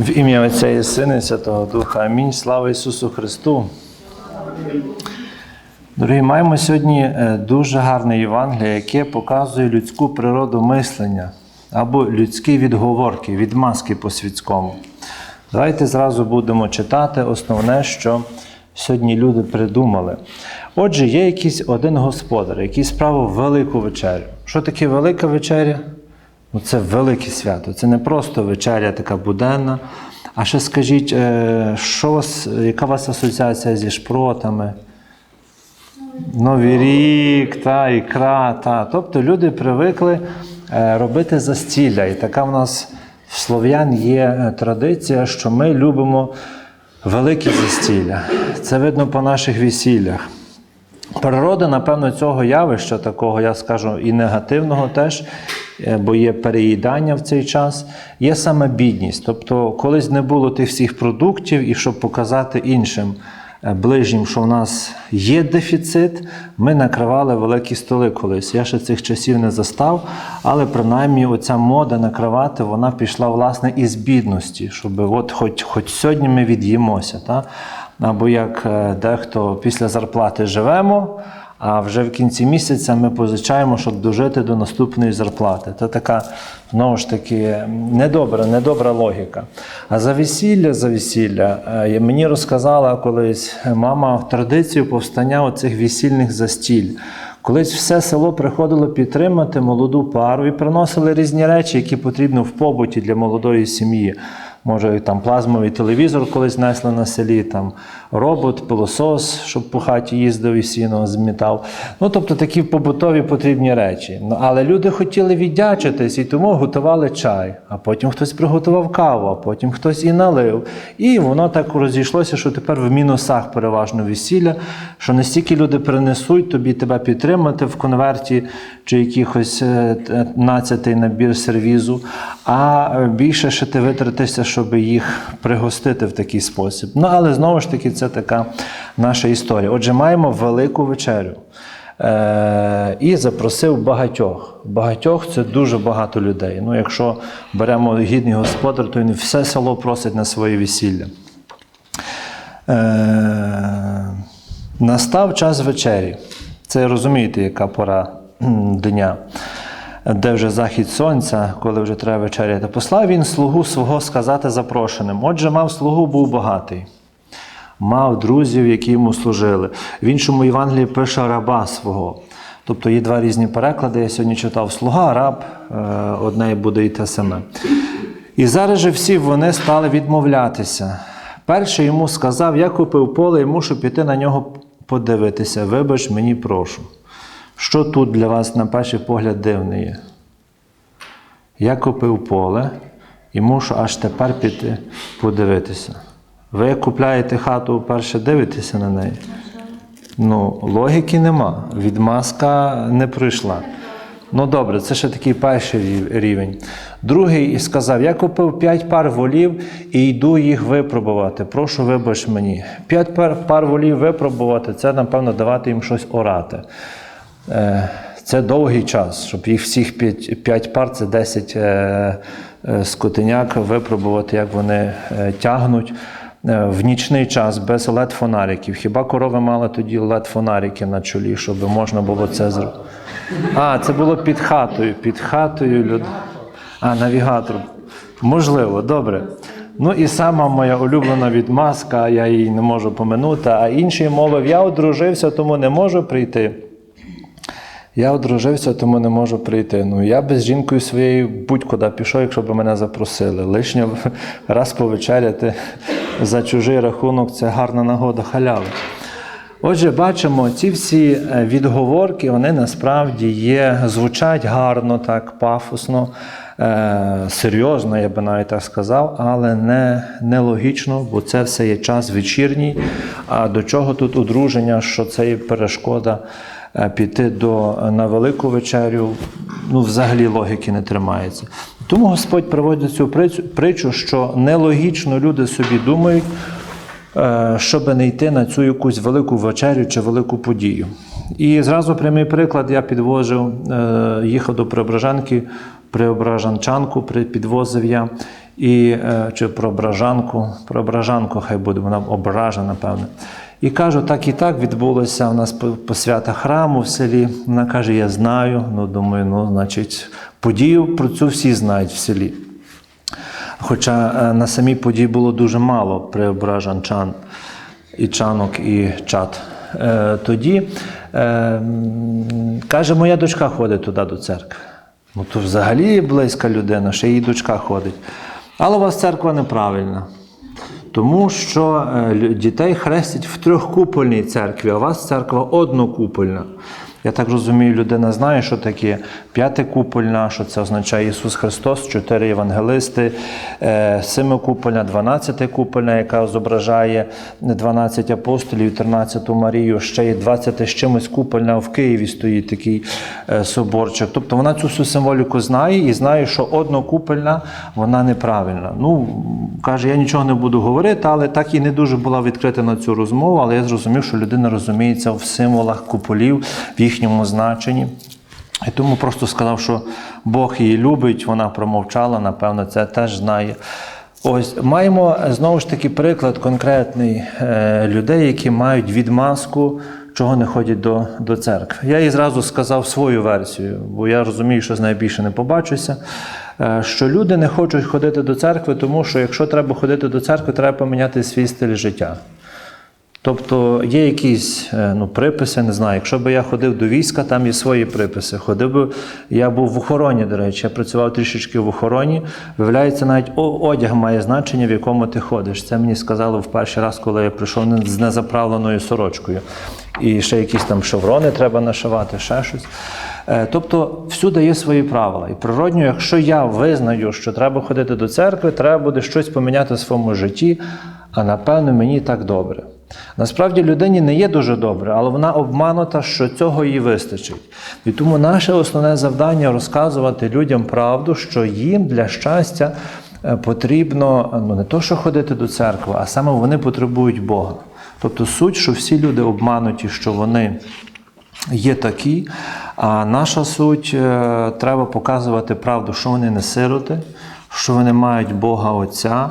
В ім'я Отця і Сина і Святого Духа. Амінь. Слава Ісусу Христу. Дорогі, маємо сьогодні е, дуже гарне Євангеліє, яке показує людську природу мислення або людські відговорки, відмазки по світському. Давайте зразу будемо читати основне, що сьогодні люди придумали. Отже, є якийсь один господар, який справив велику вечерю. Що таке велика вечеря? Ну, це велике свято. Це не просто вечеря така буденна. А ще скажіть, е, що вас, яка у вас асоціація зі шпротами? Новий рік, та, ікра, та. Тобто люди привикли е, робити застілля. І така в нас в слов'ян є е, традиція, що ми любимо великі застілля. Це видно по наших весіллях. Природа, напевно, цього явища, такого, я скажу, і негативного теж, бо є переїдання в цей час, є саме бідність. Тобто, колись не було тих всіх продуктів, і щоб показати іншим е, ближнім, що в нас є дефіцит, ми накривали великі столи колись. Я ще цих часів не застав, але принаймні оця мода накривати, вона пішла власне із бідності, щоб от хоч, хоч сьогодні ми від'їмося. Або як е, дехто після зарплати живемо, а вже в кінці місяця ми позичаємо, щоб дожити до наступної зарплати. Це така, знову ж таки, недобра, недобра логіка. А за весілля, за весілля, е, мені розказала колись мама традицію повстання оцих весільних застіль. Колись все село приходило підтримати молоду пару і приносили різні речі, які потрібні в побуті для молодої сім'ї. Може, там плазмовий телевізор колись несли на селі, там робот, пилосос, щоб по хаті їздив і сіно змітав. Ну, тобто такі побутові потрібні речі. Ну, але люди хотіли віддячитись і тому готували чай, а потім хтось приготував каву, а потім хтось і налив. І воно так розійшлося, що тепер в мінусах переважно весілля, що не стільки люди принесуть тобі тебе підтримати в конверті чи якихось е, нацятий набір сервізу, а більше ще ти витратишся, щоб їх пригостити в такий спосіб. Ну, але знову ж таки, це така наша історія. Отже, маємо велику вечерю. Е, і запросив багатьох. Багатьох це дуже багато людей. Ну, якщо беремо гідний господар, то він все село просить на своє весілля. Е, настав час вечері. Це розумієте, яка пора дня, де вже захід сонця, коли вже треба вечеряти. Послав він слугу свого сказати запрошеним. Отже, мав слугу, був багатий. Мав друзів, які йому служили. В іншому Євангелії пише раба свого. Тобто є два різні переклади. Я сьогодні читав слуга, раб, е, одне буде і те саме. І зараз же всі вони стали відмовлятися. Перший йому сказав: Я купив поле і мушу піти на нього подивитися. Вибач мені, прошу. Що тут для вас на перший погляд дивне є? Я купив поле і мушу аж тепер піти подивитися. Ви купляєте хату, перше дивитеся на неї. Ну, логіки нема. Відмазка не прийшла. Ну добре, це ще такий перший рівень. Другий сказав: Я купив п'ять пар волів і йду їх випробувати. Прошу, вибач мені. П'ять пар, пар волів випробувати це, напевно, давати їм щось орати. Е, Це довгий час, щоб їх всіх п'ять, п'ять пар, це 10 е, е, скотиняк випробувати, як вони тягнуть. Е, В нічний час без led фонариків. Хіба корови мали тоді led фонарики на чолі, щоб можна було це зробити? А, це було під хатою. Під хатою люд... А, навігатор. Можливо, добре. Ну і сама моя улюблена відмазка, я її не можу поминути, а інший мовив, я одружився, тому не можу прийти. Я одружився, тому не можу прийти. Ну, я би з жінкою своєю будь-куди пішов, якщо б мене запросили. Лишнє раз повечеряти за чужий рахунок це гарна нагода халяви. Отже, бачимо, ці всі е, відговорки, вони насправді є, звучать гарно, так, пафосно, е, серйозно, я би навіть так сказав, але не, не логічно, бо це все є час вечірній. А до чого тут одруження, що це є перешкода піти до, на велику вечерю, ну, взагалі логіки не тримається. Тому Господь приводить цю притчу- що нелогічно люди собі думають, е, щоб не йти на цю якусь велику вечерю чи велику подію. І зразу прямий приклад я підвозив, е, їхав до Преображенки, Преображанчанку підвозив я. і, е, чи про ображанку, про ображанку хай буде, вона ображена, напевно. І кажу, так і так відбулося у нас по- посвята храму в селі. Вона каже, я знаю. Ну, думаю, ну, значить, подію про цю всі знають в селі. Хоча е, на самій події було дуже мало преображанчан і чанок, і чат. Е, Тоді е, каже, моя дочка ходить туди до церкви. Ну то взагалі близька людина, ще її дочка ходить. Але у вас церква неправильна. Тому що е, дітей хрестять в трьохкупольній церкві, а у вас церква однокупольна. Я так розумію, людина знає, що таке п'ятикупольна, що це означає Ісус Христос, чотири євангелисти, е, семикупольна, дванадцятикупольна, яка зображає 12 апостолів, 13 Марію, ще є 20 з чимось купольна в Києві стоїть такий е, соборчик. Тобто вона цю всю символіку знає і знає, що однокупольна вона неправильна. Ну, каже, я нічого не буду говорити, але так і не дуже була відкрита на цю розмову, але я зрозумів, що людина розуміється в символах куполів, в їхньому значенні. І тому просто сказав, що Бог її любить, вона промовчала, напевно, це теж знає. Ось маємо знову ж таки приклад конкретний е, людей, які мають відмазку, чого не ходять до, до церкви. Я їй зразу сказав свою версію, бо я розумію, що з нею більше не побачуся. е, Що люди не хочуть ходити до церкви, тому що якщо треба ходити до церкви, треба поміняти свій стиль життя. Тобто є якісь е, ну, приписи, не знаю. Якщо б я ходив до війська, там є свої приписи. Ходив би, я був в охороні, до речі, я працював трішечки в охороні. Виявляється, навіть одяг має значення, в якому ти ходиш. Це мені сказали в перший раз, коли я прийшов з незаправленою сорочкою. І ще якісь там шеврони треба нашивати, ще щось. Е, Тобто всюди є свої правила. І природньо, якщо я визнаю, що треба ходити до церкви, треба буде щось поміняти в своєму житті, а напевно мені так добре. Насправді людині не є дуже добре, але вона обманута, що цього їй вистачить. І тому наше основне завдання розказувати людям правду, що їм для щастя е, потрібно ну, не то, що ходити до церкви, а саме вони потребують Бога. Тобто суть, що всі люди обмануті, що вони є такі, а наша суть е, треба показувати правду, що вони не сироти, що вони мають Бога Отця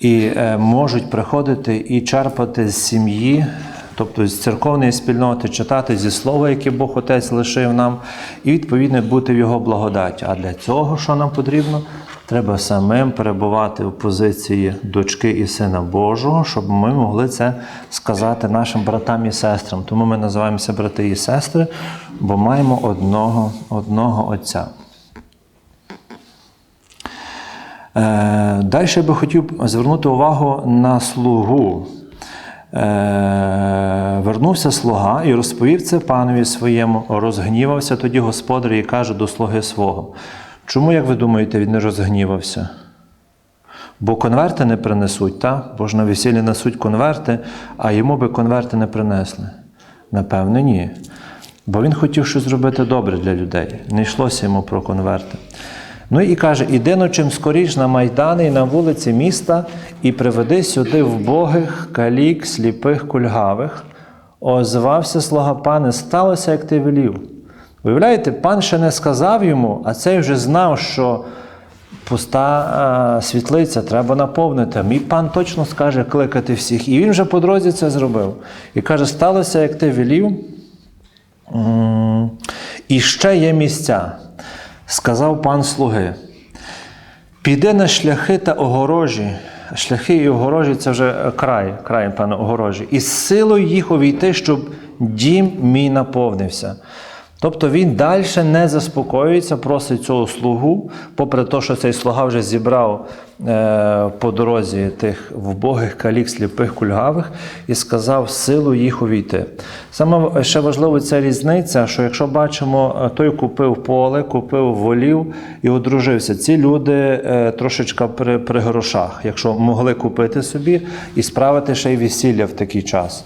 і е, можуть приходити і черпати з сім'ї, тобто з церковної спільноти, читати зі слова, яке Бог Отець лишив нам, і відповідно бути в Його благодаті. А для цього, що нам потрібно? Треба самим перебувати в позиції дочки і сина Божого, щоб ми могли це сказати нашим братам і сестрам. Тому ми називаємося брати і сестри, бо маємо одного, одного Отця. Е, Далі я би хотів звернути увагу на слугу. Е, Вернувся слуга і розповів це панові своєму, розгнівався тоді господар і каже до слуги свого. Чому, як ви думаєте, він не розгнівався? Бо конверти не принесуть, так? Бо ж на весіллі несуть конверти, а йому би конверти не принесли. Напевне, ні. Бо він хотів щось зробити добре для людей. Не йшлося йому про конверти. Ну і каже: іди но чим скоріш на майдани і на вулиці міста, і приведи сюди вбогих, калік, сліпих, кульгавих. Озвався слуга пане, сталося, як ти велів. Виявляєте, пан ще не сказав йому, а цей вже знав, що пуста а, світлиця, треба наповнити. Мій пан точно скаже кликати всіх. І він вже по дорозі це зробив. І каже: сталося, як ти велів. І ще є місця. Сказав пан слуги. Піди на шляхи та огорожі. Шляхи і огорожі це вже край, край, пане, огорожі. І з силою їх увійти, щоб дім мій наповнився. Тобто він далі не заспокоюється, просить цього слугу, попри те, що цей слуга вже зібрав е, по дорозі тих вбогих калік, сліпих, кульгавих, і сказав силу їх увійти. Саме ще важливо ця різниця, що якщо бачимо, е, той купив поле, купив волів і одружився. Ці люди е, трошечка при, при грошах, якщо могли купити собі і справити ще й весілля в такий час.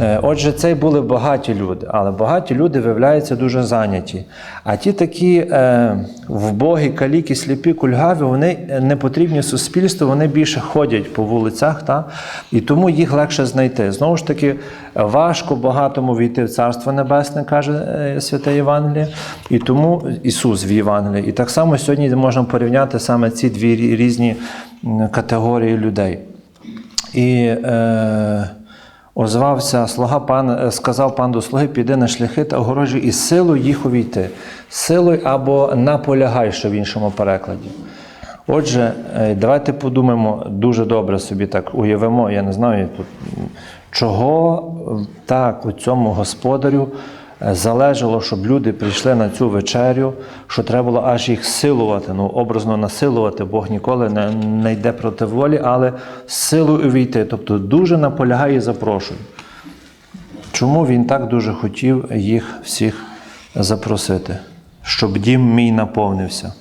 Е, Отже, це були багаті люди, але багаті люди виявляються дуже зайняті. А ті такі е, вбогі, каліки, сліпі, кульгаві, вони не потрібні суспільству, вони більше ходять по вулицях, та? і тому їх легше знайти. Знову ж таки, важко багатому війти в Царство Небесне, каже е, Святе Євангеліє, і тому Ісус в Євангелії. І так само сьогодні можна порівняти саме ці дві різні категорії людей. І е, озвався слуга пан, е, сказав пан до слуги, піди на шляхи та огорожі і силою їх увійти. Силою або наполягай, що в іншому перекладі. Отже, е, давайте подумаємо дуже добре собі так уявимо, я не знаю чого е, так у цьому господарю залежало, щоб люди прийшли на цю вечерю, що треба було аж їх силувати, ну образно насилувати, Бог ніколи не, не йде проти волі, але силою увійти. Тобто дуже наполягає і запрошує. Чому він так дуже хотів їх всіх запросити? Щоб дім мій наповнився.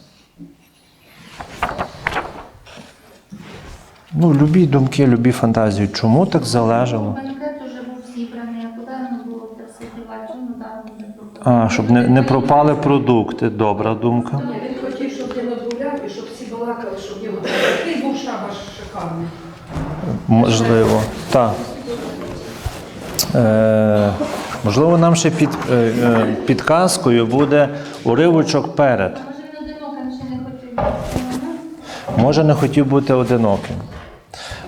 Ну, любі думки, любі фантазії. Чому так залежало? Банкет уже був зібраний, а куди воно було просити вечір, ну там не пропало. А, щоб не, не пропали продукти. Добра думка. Ні, він хотів, щоб ти надуляв і щоб всі балакали, щоб в нього такий був шабаш шикарний. Можливо. Так. Е, можливо, нам ще під, е, е, підказкою буде уривочок перед. Може він одиноким ще не хотів. Може, не хотів бути одиноким.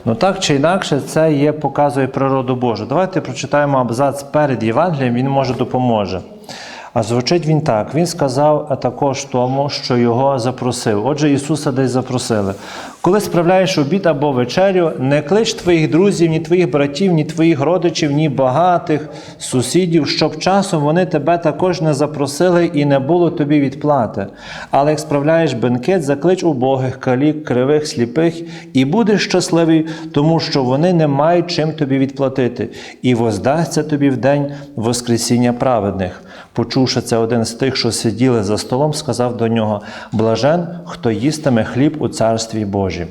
Ну так чи інакше, це є, показує природу Божу. Давайте прочитаємо абзац перед Євангелієм, він може допоможе. А звучить він так: Він сказав також тому, що його запросив. Отже, Ісуса десь запросили. Коли справляєш обід або вечерю, не клич твоїх друзів, ні твоїх братів, ні твоїх родичів, ні багатих сусідів, щоб часом вони тебе також не запросили і не було тобі відплати. Але як справляєш бенкет, заклич убогих, калік, кривих, сліпих, і будеш щасливий, тому що вони не мають чим тобі відплатити, і воздасться тобі в день Воскресіння праведних. Почувши це, один з тих, що сиділи за столом, сказав до нього: Блажен, хто їстиме хліб у царстві Божім.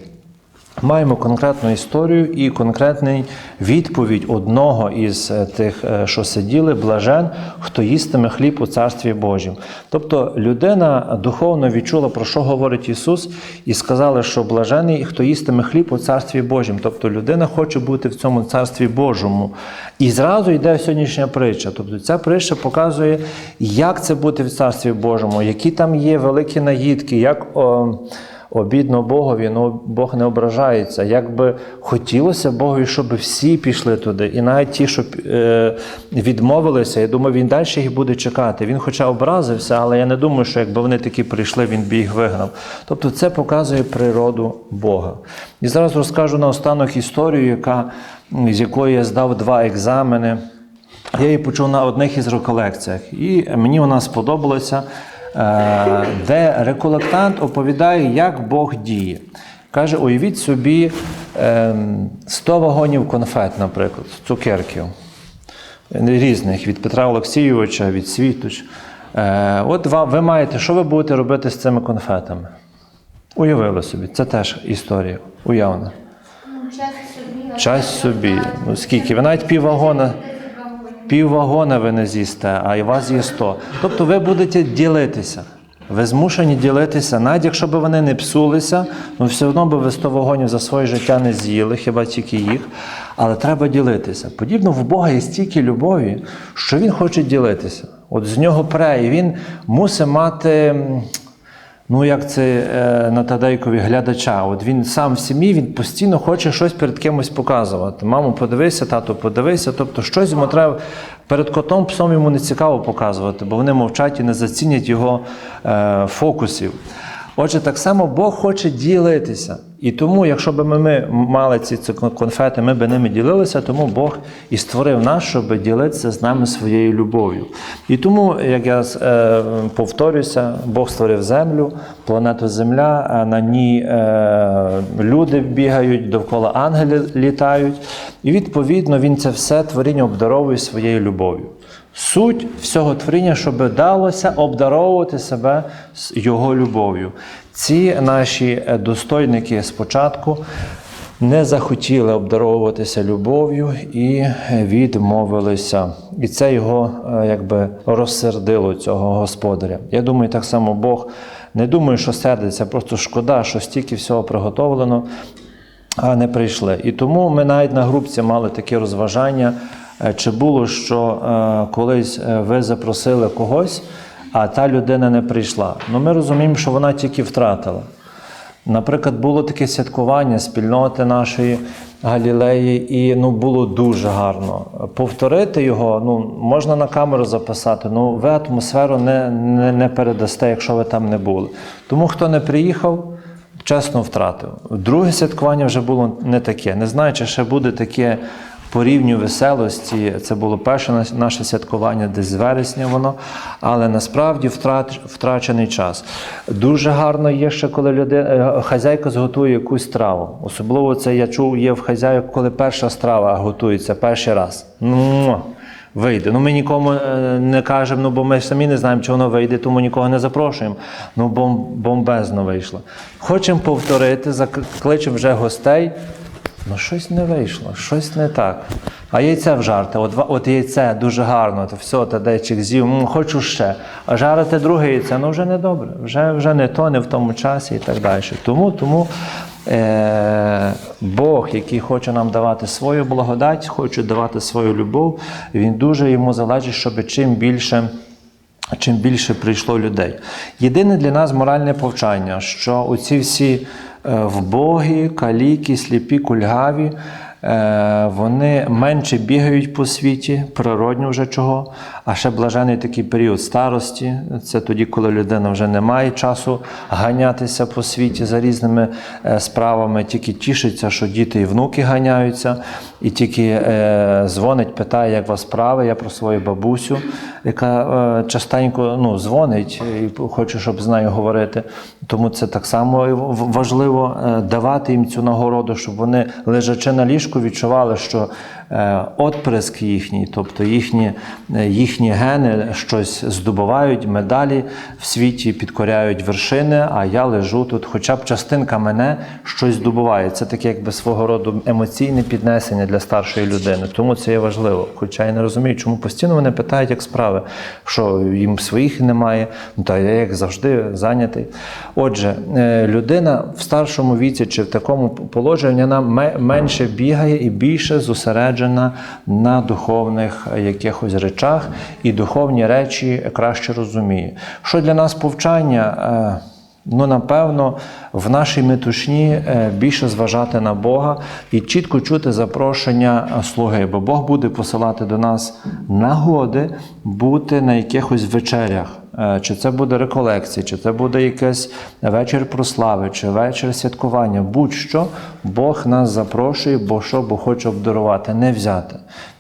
Маємо конкретну історію і конкретну відповідь одного із е, тих, е, що сиділи, блажен, хто їстиме хліб у царстві Божім. Тобто людина духовно відчула, про що говорить Ісус, і сказали, що блажений, хто їстиме хліб у царстві Божім. Тобто людина хоче бути в цьому царстві Божому. І зразу йде сьогоднішня притча. Тобто ця притча показує, як це бути в царстві Божому, які там є великі наїдки, як. О, Обідно Богові, ну Бог не ображається. Як би хотілося Богові, щоб всі пішли туди, і навіть ті, що е, відмовилися, я думаю, він далі їх буде чекати. Він, хоча образився, але я не думаю, що якби вони такі прийшли, він би їх вигнав. Тобто це показує природу Бога. І зараз розкажу наостанок історію, яка, з якої я здав два екзамени. Я її почув на одних із реколекціях, і мені вона сподобалася, де реколектант оповідає, як Бог діє. Каже: уявіть собі ем, 100 вагонів конфет, наприклад, цукерків різних від Петра Олексійовича, від Світоч. Е, От ви маєте, що ви будете робити з цими конфетами? Уявили собі, це теж історія уявна. Ну, часть собі. це собі. Ну скільки? Ви навіть піввагона. 10 вагонів. Пів вагона ви не з'їсте, а і вас є 100. Тобто ви будете ділитися. Ви змушені ділитися, навіть якщо б вони не псулися, ну все одно би ви 100 вагонів за своє життя не з'їли, хіба тільки їх. Але треба ділитися. Подібно в Бога є стільки любові, що Він хоче ділитися. От з нього пре, і він мусить мати. Ну, як це е, на глядача. От він сам в сім'ї, він постійно хоче щось перед кимось показувати. Мамо, подивися, тато, подивися. Тобто, щось йому треба перед котом, псом йому не цікаво показувати, бо вони мовчать і не зацінять його е, фокусів. Отже, так само Бог хоче ділитися. І тому, якщо б ми, ми мали ці, конфети, ми б ними ділилися, тому Бог і створив нас, щоб ділитися з нами своєю любов'ю. І тому, як я е, повторюся, Бог створив землю, планету Земля, а на ній е, люди бігають, довкола ангели літають. І відповідно він це все творіння обдаровує своєю любов'ю. Суть всього творіння, щоб далося обдаровувати себе його любов'ю. Ці наші е, достойники спочатку не захотіли обдаровуватися любов'ю і відмовилися. І це його е, якби розсердило цього господаря. Я думаю, так само Бог не думаю, що сердиться, просто шкода, що стільки всього приготовлено, а не прийшли. І тому ми навіть на групці мали такі розважання. е, Чи було, що е, колись е, ви запросили когось, а та людина не прийшла? Ну ми розуміємо, що вона тільки втратила. Наприклад, було таке святкування спільноти нашої Галілеї, і ну було дуже гарно. Повторити його ну можна на камеру записати, ну ви атмосферу не, не, не передасте, якщо ви там не були. Тому хто не приїхав, чесно втратив. Друге святкування вже було не таке. Не знаю, чи ще буде таке по рівню веселості. Це було перше наш- наше святкування, десь з вересня воно, але насправді втрачений час. Дуже гарно є ще, коли людина, хазяйка зготує якусь страву. Особливо це я чув є в хазяїв, коли перша страва готується перший раз. Ну, Вийде. Ну ми нікому е, не кажемо, ну бо ми самі не знаємо, чи воно вийде, тому нікого не запрошуємо. Ну бом, бомбезно вийшло. Хочемо повторити, закличемо вже гостей. Ну, щось не вийшло, щось не так. А яйце вжарте, от, от яйце дуже гарно, то все, та дечик з'їв, м, хочу ще. А жарити друге яйце, ну вже не добре, вже, вже не то, не в тому часі і так далі. Тому, тому е, Бог, який хоче нам давати свою благодать, хоче давати свою любов, він дуже йому залежить, щоб чим більше чим більше прийшло людей. Єдине для нас моральне повчання, що оці всі вбогі, каліки, сліпі, кульгаві, е, вони менше бігають по світі, природньо вже чого. А ще блажений такий період старості. Це тоді, коли людина вже не має часу ганятися по світі за різними е, справами, тільки тішиться, що діти і внуки ганяються, і тільки е, дзвонить, питає, як вас справи. Я про свою бабусю, яка е, частенько ну, дзвонить і хоче, щоб з нею говорити. Тому це так само важливо давати їм цю нагороду, щоб вони, лежачи на ліжку, відчували, що отприск їхній, тобто їхні, е, їхні гени щось здобувають, медалі в світі підкоряють вершини, а я лежу тут, хоча б частинка мене щось здобуває. Це таке, якби свого роду емоційне піднесення для старшої людини. Тому це є важливо. Хоча я не розумію, чому постійно вони питають, як справи, що їм своїх немає, ну та я як завжди зайнятий. Отже, е, людина в старшому віці чи в такому положенні вона менше бігає і більше зосереджена на духовних е, якихось речах, і духовні речі краще розуміє. Що для нас повчання? Е, Ну, напевно, в нашій метушні е, більше зважати на Бога і чітко чути запрошення слуги, бо Бог буде посилати до нас нагоди бути на якихось вечерях. Е, Чи це буде реколекція, чи це буде якийсь вечір прослави, чи вечір святкування, будь-що Бог нас запрошує, бо що, бо хоче обдарувати, не взяти.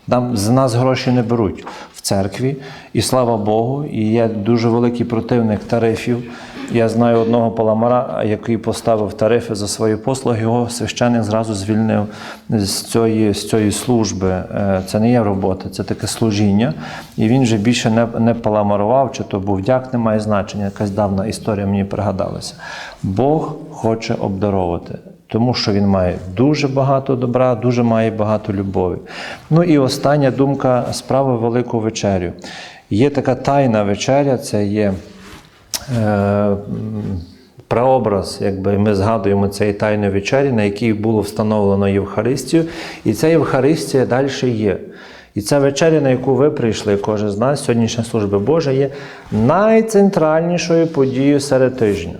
Там з нас гроші не беруть в церкві, і слава Богу, і є дуже великий противник тарифів. Я знаю одного паламара, який поставив тарифи за свої послуги, його священник зразу звільнив з цієї, з цієї служби. Е, Це не є робота, це таке служіння. І він вже більше не, не паламарував, чи то був дяк, не має значення. Якась давна історія мені пригадалася. Бог хоче обдаровувати. Тому що він має дуже багато добра, дуже має багато любові. Ну і остання думка справи Велику вечерю. Є така тайна вечеря, це є прообраз, якби ми згадуємо цієї тайної вечері, на якій було встановлено Євхаристію, і ця Євхаристія далі є. І ця вечеря, на яку ви прийшли, кожен з нас, сьогоднішня служба Божа, є найцентральнішою подією серед тижня.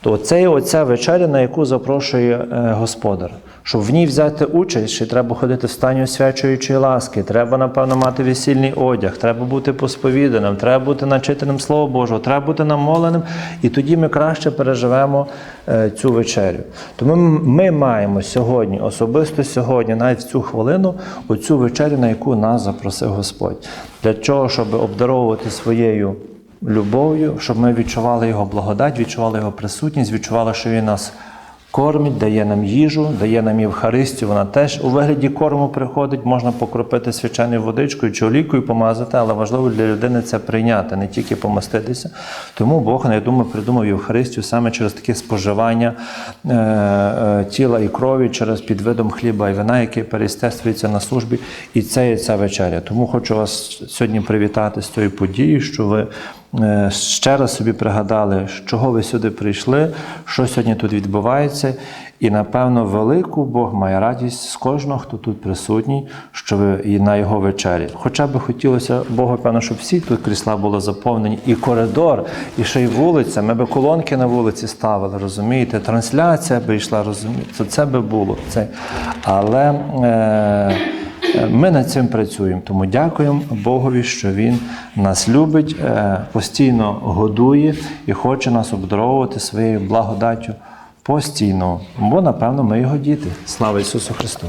То це є оця вечеря, на яку запрошує е, господар. Щоб в ній взяти участь, ще треба ходити в стані освячуючої ласки, треба, напевно, мати весільний одяг, треба бути посповіданим, треба бути начитаним Слова Божого, треба бути намоленим, і тоді ми краще переживемо е, цю вечерю. Тому ми маємо сьогодні, особисто сьогодні, навіть в цю хвилину, оцю вечерю, на яку нас запросив Господь. Для чого, щоб обдаровувати своєю любов'ю, щоб ми відчували його благодать, відчували його присутність, відчували, що він нас кормить, дає нам їжу, дає нам Євхаристію. Вона теж у вигляді корму приходить. Можна покропити свяченою водичкою чи олійкою помазати, але важливо для людини це прийняти, не тільки помаститися. Тому Бог, я думаю, придумав Євхаристію саме через таке споживання е, е, тіла і крові, через під видом хліба і вина, яке перестествується на службі. І це є ця вечеря. Тому хочу вас сьогодні привітати з цією подією, що ви ще раз собі пригадали, з чого ви сюди прийшли, що сьогодні тут відбувається. І напевно, велику Бог має радість з кожного, хто тут присутній, що ви і на його вечері. Хоча би хотілося Богу, певно, щоб всі тут крісла були заповнені, і коридор, і ще й вулиця. Ми би колонки на вулиці ставили, розумієте? Трансляція би йшла, розумієте? Це, би було. Це. Але е, ми над цим працюємо. Тому дякуємо Богові, що Він нас любить, е, постійно годує і хоче нас обдаровувати своєю благодаттю постійно. Бо, напевно, ми його діти. Слава Ісусу Христу!